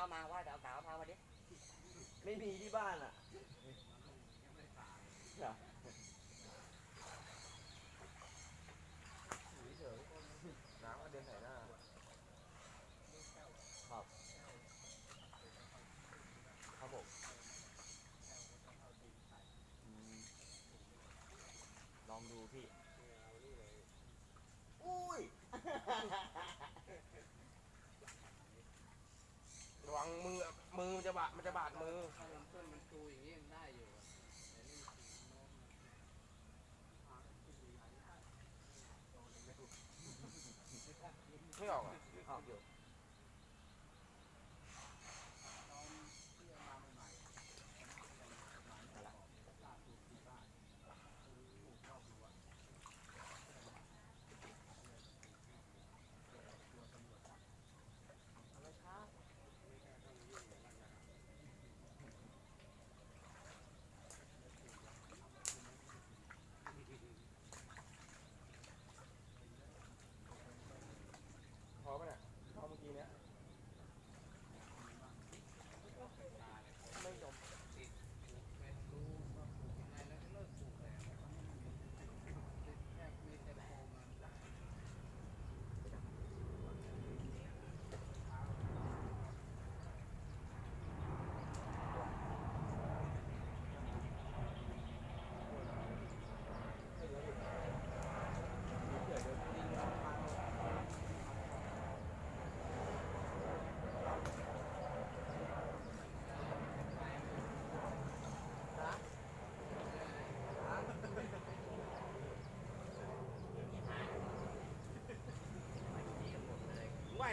ามาว่าสากระๆพามาดิไม่มีที่บ้านอะ อ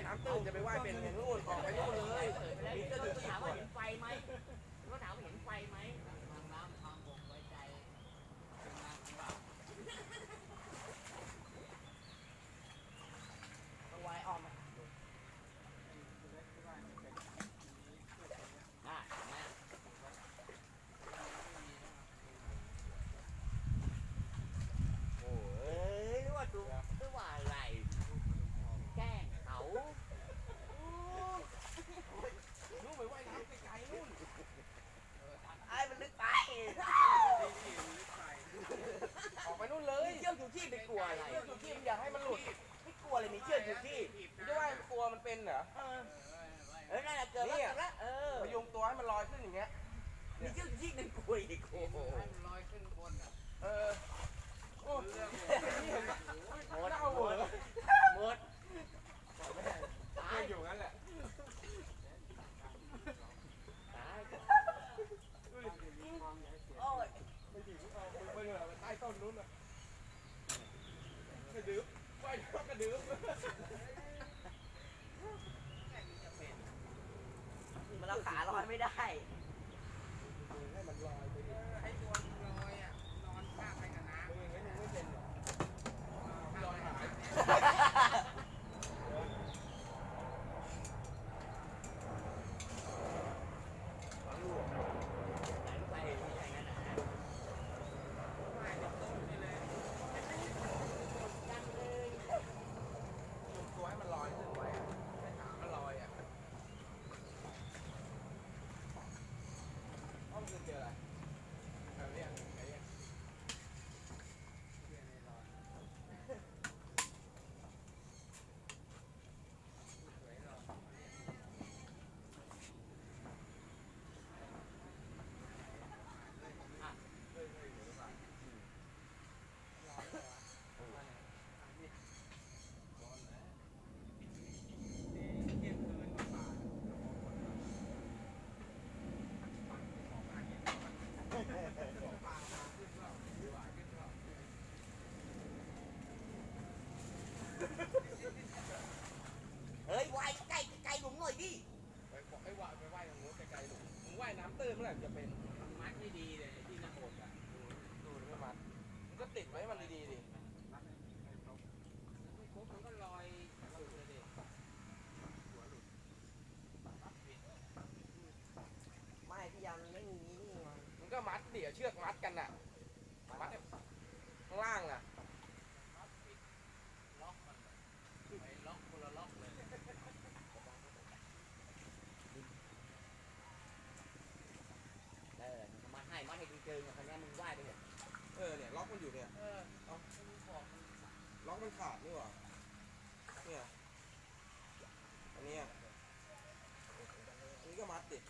น้ำตื้นจะไปว่ายเป็นของนู่นออกไปนู่นเลยมีเสื้อถึงที่ care. เฮ้ยว่ายไกล้กล้หลุมหน่อยดิไปขอให้ว่ายไปว่ายตรงน้นไกลๆหลุมึงว่ายน้ำตื้นเมื่อไหร่จะเป็นมัดไม่ดีเลยที่น้ำโอดอะดูดูไม่มัดมันก็ติดไว้มันดีดีดิไม่ครบมันก็ลอยเราเลยดิหัวหลุดไม่พี่ยามมันไม่มีมันก็มัดเดี๋ยวเชือกมัดกันน่ะมัดข้างล่างอะ มันขาดนี่หว่าเนี่ยอันนี้อันนี้ก็มัดติด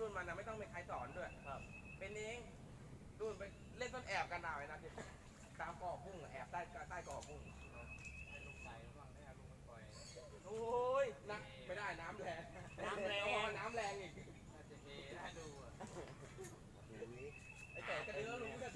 รุ่นมันนะไม่ต้องมีใครสอนด้วยครับ เป็นเองรุ่นไปเล่นต้นแอบกันดาวไอ้นะตามกอพุ่งแอบใต้ใต้กอพุ่งให้ลงใจแล้วก็ไม่เอาลงปล่อยโอ้ยนะไม่ได้น้ำแรงน้ำแรงน้ำแรงอีกน่าจะเฮได้ดูอะไอ้แต่กระเดือรู้กัน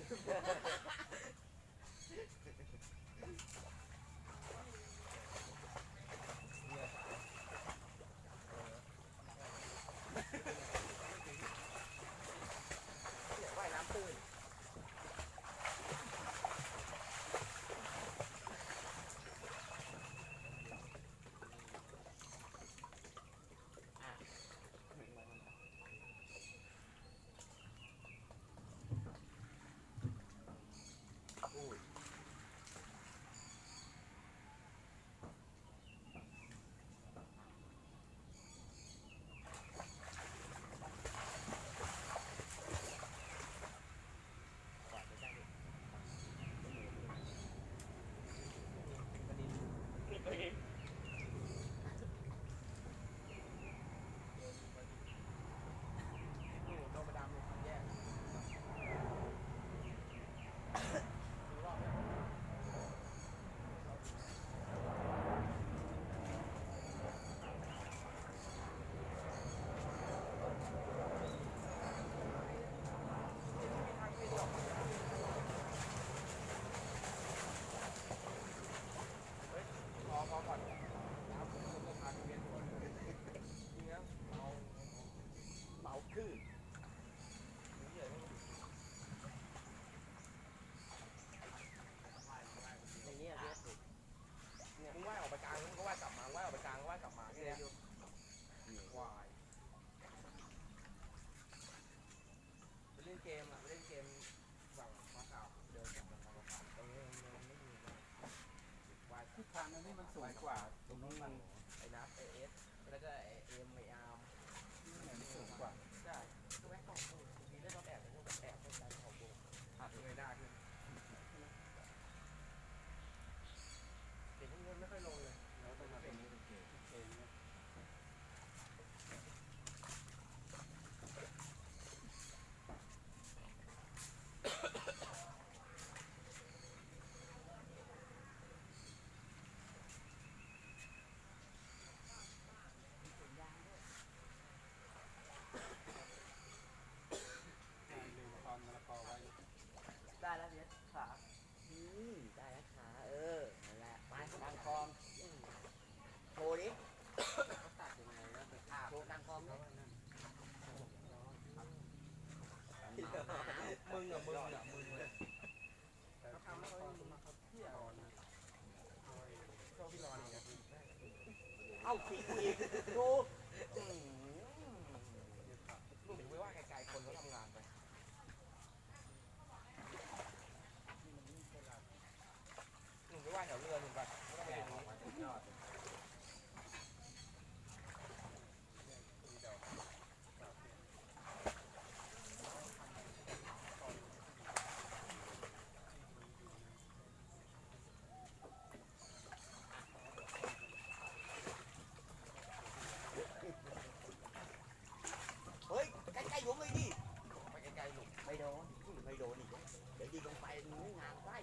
คายเล่นเกมอะไปเล่นเกมฝั่งฟ้าขาวเดินจากฝั่นี้มันไม่มีควายทุกทางอันนี้มันสวยกว่า ตรงนู้นมัน เอาขีดกูอีกดูอืม หนุ่มไปว่าไกลๆคนเขาทำงานไปหนุ่มไปว่าแถวเรือหนุ่มไปไม่ต้องไปตรงนี้ เฮ้ยใกล้ๆผมเลยดิ ไปไกลๆหนุ่ม ไม่โดนไม่โดนอีกเดี๋ยวยิงลงไปมึงงานไส้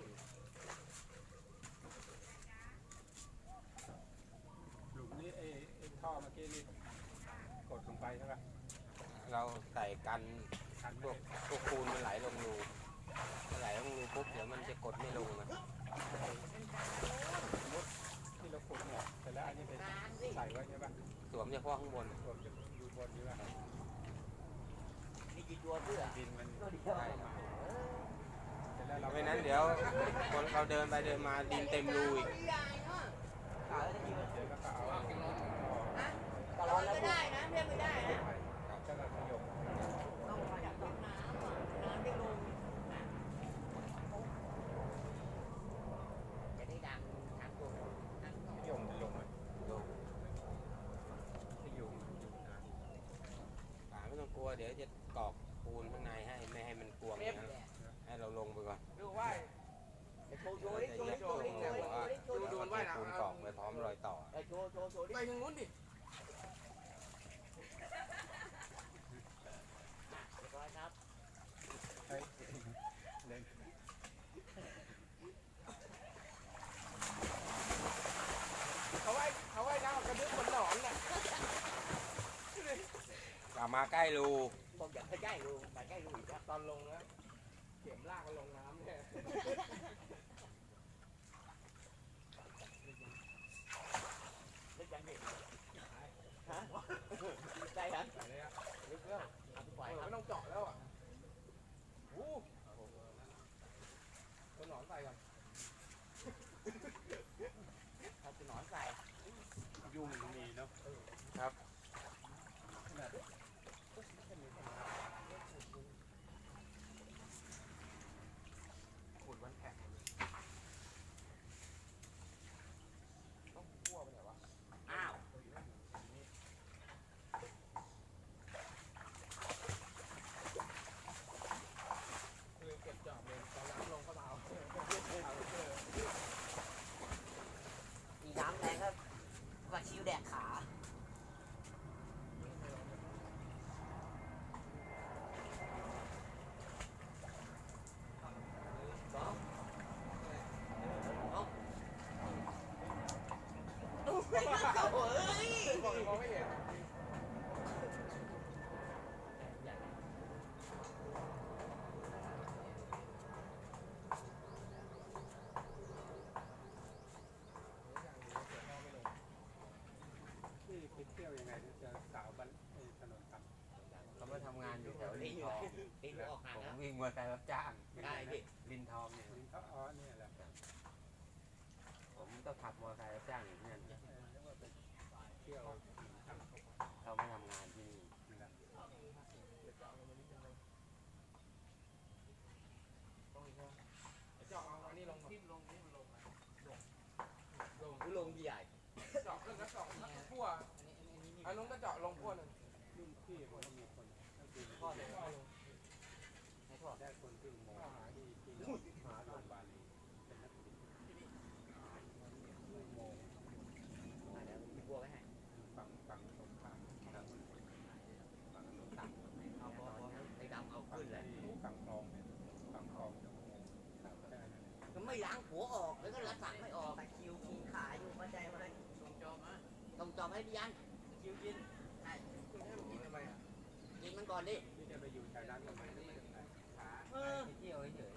หลุมนี้ไอ้ไอ้ ท่อเมื่อกี้นี่กดลงไปใช่ป่ะเราใส่กันคันพวกพวกปูนมันไหลลงรูไหลลงรูปุ๊บเดี๋ยวมันจะกดไม่ลงนะที่เราขุดเนี่ยเสร็จแล้วอันนี้ไปงานสิใส่ไว้ใช่ป่ะสวมเฉพาะข้างบนรวมจะอยู่บนนี้ป่ะนี่กี่ตัวเพื่อดินมันตัวเดียวใช่เสร็จแล้วเราไม่นั้นเดี๋ยวคนเราเดินไปเดินมาดินเต็มรูอีก ขายแล้วจะยิง เดี๋ยวก็เอา ตลอดแล้ว ได้นะเรียกไม่ได้นะเราขยมต้องมาจากต้นน้ำอะน้ำไม่ลงจะได้ดังทั้งตัวทั้งตัว ป่าไม่ต้องกลัวเดี๋ยวจะกอกปูนข้างในให้ไม่ให้มันกวงนั้นให้เราลงไปก่อนดูว่าโชว์โชว์ดิโชว์ดิโชว์ดิโชว์ดิโชว์ดิโชว์ดิดูดูว่าปูนกอกไปพร้อมรอยต่อเออโชว์โชว์โชว์ดิไปทางนู้นดิยบร้อยครับ เฮ้ยเล่น เขาไว้เขาไว้น้ำกระดึ๊บบนหนอนน่ะกลับ มาใกล้รูผมอยากไปใกล้ดูไปใกล้ดูอีกครับตอนลงนะเข็มลากมันลงน้ำเนี่ยนึกยังดิฮะได้ครับไปเลยอะลึกแล้วเอาไปปเอล่อยอครัไม่บต้องเจาะแล้วอะอู้ตัวหนอนใส่ก่อน เอาไปหนอนใส่ ยุ่งมีเนาะ ครับ ขนาด ขุดมันแข็งเลยต้องคั่วไปไหนวะ อ้าว คือเก็บจอบเลยตอนน้ำลงก็มาเอา มีน้ำแรงครับว่าชิวแดกขาสองเอาโอ้ยเฮ้ยมองไม่เห็นที่ไปเที่ยวยังไงที่เจอสาวบ้านไอ้ถนนต่ำเขามาทำงานอยู่แถวตีลินอทยู่องตีอยู่ออกห่างผมแล้ววิ่งมอเตอร์ไซค์รับจ้างได้ดิลินทองเนี่ย ลิงเขาอ๋อเนี่ยแหละผมต้องขับมอเตอร์ไซค์รับจ้างอยู่ที่นั่น เออแล้วก็ไป เที่ยวต่ำเขามาทำงานที่นี่ละเจาะเอาอันนี้ลงทิ่ลงนี่มันลงลงกูลงใหญ่เจาะขึ้นแล้วเจาะพั่วอันนี้อันนี้มีอันนู้นก็เจาะลงพั่วหนึ่งพี่ผมก็มีคนก็คือพ่อเลยให้พ่อได้คนที่อุโมง พี่ยันคิวกินใช่คุกินทำไมอะกินมันก่อนดิจะไปอยู่ชายร้านทำไมไม่ได้ขายเที่ยวเฉย